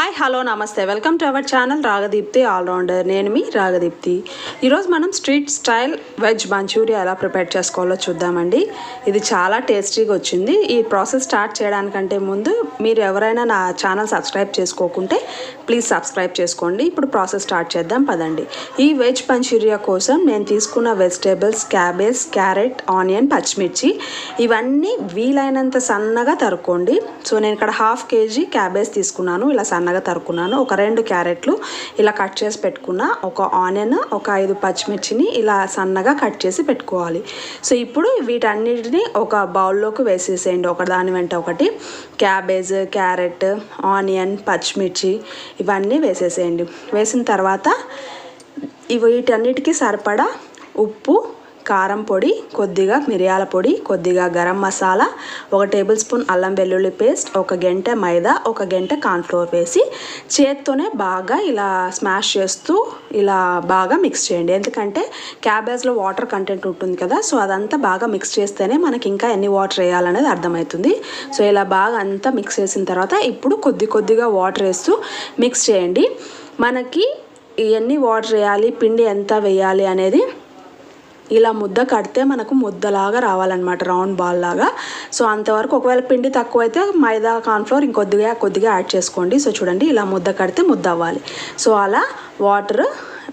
Hi hello నమస్తే. Welcome to our channel Ragadeepthi all rounder నేను మీ రాగదీప్తి ఈరోజు మనం స్ట్రీట్ స్టైల్ వెజ్ మంచూరియా ఎలా ప్రిపేర్ చేసుకోవాలో చూద్దామండి. ఇది చాలా టేస్టీగా వచ్చింది. ఈ ప్రాసెస్ స్టార్ట్ చేయడానికంటే ముందు మీరు ఎవరైనా నా ఛానల్ సబ్స్క్రైబ్ చేసుకోకుంటే ప్లీజ్ సబ్స్క్రైబ్ చేసుకోండి. ఇప్పుడు ప్రాసెస్ స్టార్ట్ చేద్దాం పదండి. ఈ వెజ్ మంచూరియా కోసం నేను తీసుకున్న వెజిటేబుల్స్ క్యాబేజ్ క్యారెట్ ఆనియన్ పచ్చిమిర్చి ఇవన్నీ వీలైనంత సన్నగా తరుక్కోండి. సో నేను ఇక్కడ హాఫ్ కేజీ క్యాబేజ్ తీసుకున్నాను. ఇలా సన్నగా తరుక్కున్నాను. ఒక రెండు క్యారెట్లు ఇలా కట్ చేసి పెట్టుకున్న. ఒక ఆనియన్ ఒక ఐదు పచ్చిమిర్చిని ఇలా సన్నగా కట్ చేసి పెట్టుకోవాలి. సో ఇప్పుడు వీటన్నిటిని ఒక బౌల్లోకి వేసేసేయండి. ఒక దాని వెంట ఒకటి. క్యాబేజ్ క్యారెట్ ఆనియన్ పచ్చిమిర్చి ఇవన్నీ వేసేసేయండి. వేసిన తర్వాత ఇవి వీటన్నిటికీ సరిపడా ఉప్పు కారం పొడి కొద్దిగా మిరియాల పొడి కొద్దిగా గరం మసాలా ఒక టేబుల్ స్పూన్ అల్లం వెల్లుల్లి పేస్ట్ ఒక గంట మైదా ఒక గంట కార్న్ఫ్లోర్ వేసి చేత్తోనే బాగా ఇలా స్మాష్ చేస్తూ ఇలా బాగా మిక్స్ చేయండి. ఎందుకంటే క్యాబేజ్లో వాటర్ కంటెంట్ ఉంటుంది కదా సో అదంతా బాగా మిక్స్ చేస్తేనే మనకి ఇంకా ఎన్ని వాటర్ వేయాలనేది అర్థమవుతుంది. సో ఇలా బాగా అంతా మిక్స్ చేసిన తర్వాత ఇప్పుడు కొద్ది కొద్దిగా వాటర్ వేస్తూ మిక్స్ చేయండి. మనకి ఎన్ని వాటర్ వేయాలి పిండి ఎంత వేయాలి అనేది ఇలా ముద్ద కడితే మనకు ముద్దలాగా రావాలన్నమాట రౌండ్ బాల్ లాగా. సో అంతవరకు ఒకవేళ పిండి తక్కువ అయితే మైదా కార్న్ఫ్లోర్ ఇంకొద్దిగా కొద్దిగా యాడ్ చేసుకోండి. సో చూడండి ఇలా ముద్ద కడితే ముద్ద అవ్వాలి. సో అలా వాటర్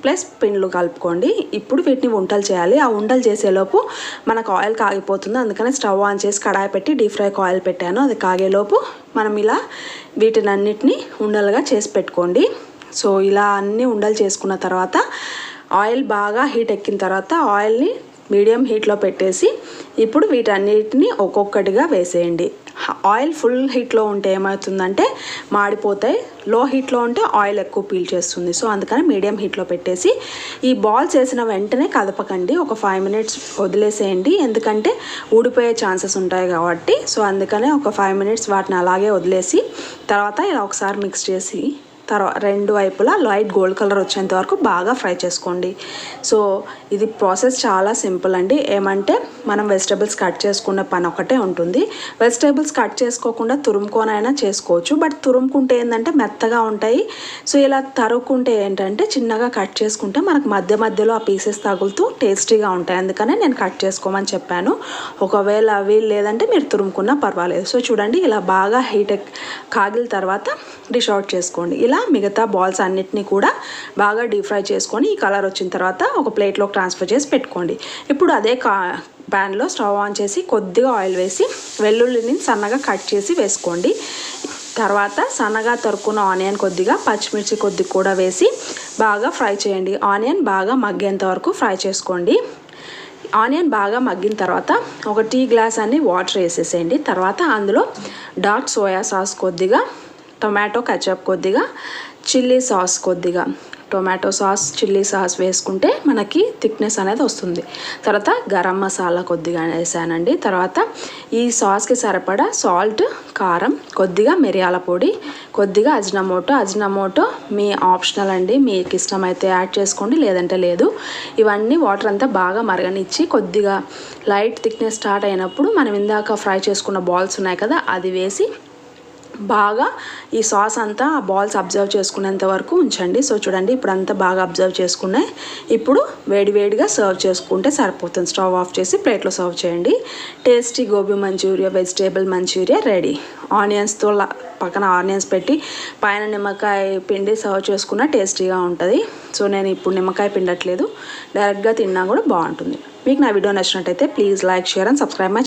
ప్లస్ పిండ్లు కలుపుకోండి. ఇప్పుడు వీటిని వంటలు చేయాలి. ఆ వంటలు చేసేలోపు మనకు ఆయిల్ కాగిపోతుంది. అందుకని స్టవ్ ఆన్ చేసి కడాయి పెట్టి డీప్ ఫ్రైకి ఆయిల్ పెట్టాను. అది కాగేలోపు మనం ఇలా వీటిని అన్నిటిని ఉండలుగా చేసి పెట్టుకోండి. సో ఇలా అన్ని ఉండలు చేసుకున్న తర్వాత ఆయిల్ బాగా హీట్ ఎక్కిన తర్వాత ఆయిల్ని మీడియం హీట్లో పెట్టేసి ఇప్పుడు వీటన్నిటిని ఒక్కొక్కటిగా వేసేయండి. ఆయిల్ ఫుల్ హీట్లో ఉంటే ఏమవుతుందంటే మాడిపోతాయి. లో హీట్లో ఉంటే ఆయిల్ ఎక్కువ పీల్ చేస్తుంది. సో అందుకని మీడియం హీట్లో పెట్టేసి ఈ బాల్స్ వేసిన వెంటనే కదపకండి. ఒక ఫైవ్ మినిట్స్ వదిలేసేయండి. ఎందుకంటే ఊడిపోయే ఛాన్సెస్ ఉంటాయి కాబట్టి. సో అందుకనే ఒక ఫైవ్ మినిట్స్ వాటిని అలాగే వదిలేసి తర్వాత ఇలా ఒకసారి మిక్స్ చేసి తర్వాత రెండు వైపులా లైట్ గోల్డ్ కలర్ వచ్చేంత వరకు బాగా ఫ్రై చేసుకోండి. సో ఇది ప్రాసెస్ చాలా సింపుల్ అండి. ఏమంటే మనం వెజిటేబుల్స్ కట్ చేసుకునే పని ఒకటే ఉంటుంది. వెజిటేబుల్స్ కట్ చేసుకోకుండా తురుముకోనైనా చేసుకోవచ్చు. బట్ తురుముకుంటే ఏంటంటే మెత్తగా ఉంటాయి. సో ఇలా తరుక్కుంటే ఏంటంటే చిన్నగా కట్ చేసుకుంటే మనకు మధ్య మధ్యలో ఆ పీసెస్ తగులుతూ టేస్టీగా ఉంటాయి. అందుకనే నేను కట్ చేసుకోమని చెప్పాను. ఒకవేళ అవి లేదంటే మీరు తురుముకున్నా పర్వాలేదు. సో చూడండి ఇలా బాగా హీట్ కాగిల తర్వాత డిష్ అవుట్ చేసుకోండి. ఇలా మిగతా బాల్స్ అన్నిటినీ కూడా బాగా డీప్ ఫ్రై చేసుకొని ఈ కలర్ వచ్చిన తర్వాత ఒక ప్లేట్లోకి ట్రాన్స్ఫర్ చేసి పెట్టుకోండి. ఇప్పుడు అదే కా ప్యాన్లో స్టవ్ ఆన్ చేసి కొద్దిగా ఆయిల్ వేసి వెల్లుల్లిని సన్నగా కట్ చేసి వేసుకోండి. తర్వాత సన్నగా తరుక్కున్న ఆనియన్ కొద్దిగా పచ్చిమిర్చి కొద్ది కూడా వేసి బాగా ఫ్రై చేయండి. ఆనియన్ బాగా మగ్గేంత వరకు ఫ్రై చేసుకోండి. ఆనియన్ బాగా మగ్గిన తర్వాత ఒక టీ గ్లాస్ అన్ని వాటర్ వేసేసేయండి. తర్వాత అందులో డార్క్ సోయా సాస్ కొద్దిగా టొమాటో కచప్ కొద్దిగా చిల్లీ సాస్ కొద్దిగా. టొమాటో సాస్ చిల్లీ సాస్ వేసుకుంటే మనకి థిక్నెస్ అనేది వస్తుంది. తర్వాత గరం మసాలా కొద్దిగా వేసానండి. తర్వాత ఈ సాస్కి సరిపడా సాల్ట్ కారం కొద్దిగా మిరియాల పొడి కొద్దిగా అజినమోటో. అజినమోటో మీ ఆప్షనల్ అండి. మీకు ఇష్టమైతే యాడ్ చేసుకోండి లేదంటే లేదు. ఇవన్నీ వాటర్ అంతా బాగా మరగనిచ్చి కొద్దిగా లైట్ థిక్నెస్ స్టార్ట్ అయినప్పుడు మనం ఇందాక ఫ్రై చేసుకున్న బాల్స్ ఉన్నాయి కదా అది వేసి బాగా ఈ సాస్ అంతా ఆ బాల్స్ అబ్జర్వ్ చేసుకునేంత వరకు ఉంచండి. సో చూడండి ఇప్పుడు అంతా బాగా అబ్జర్వ్ చేసుకున్నాయి. ఇప్పుడు వేడివేడిగా సర్వ్ చేసుకుంటే సరిపోతుంది. స్టవ్ ఆఫ్ చేసి ప్లేట్లో సర్వ్ చేయండి. Tasty gobi manchuria vegetable manchuria ready. ఆనియన్స్తో పక్కన ఆనియన్స్ పెట్టి పైన నిమ్మకాయ పిండి సర్వ్ చేసుకున్న టేస్టీగా ఉంటుంది. సో నేను ఇప్పుడు నిమ్మకాయ పిండట్లేదు. డైరెక్ట్గా తిన్నా కూడా బాగుంటుంది. మీకు నా వీడియో నచ్చినట్టయితే please like share and subscribe my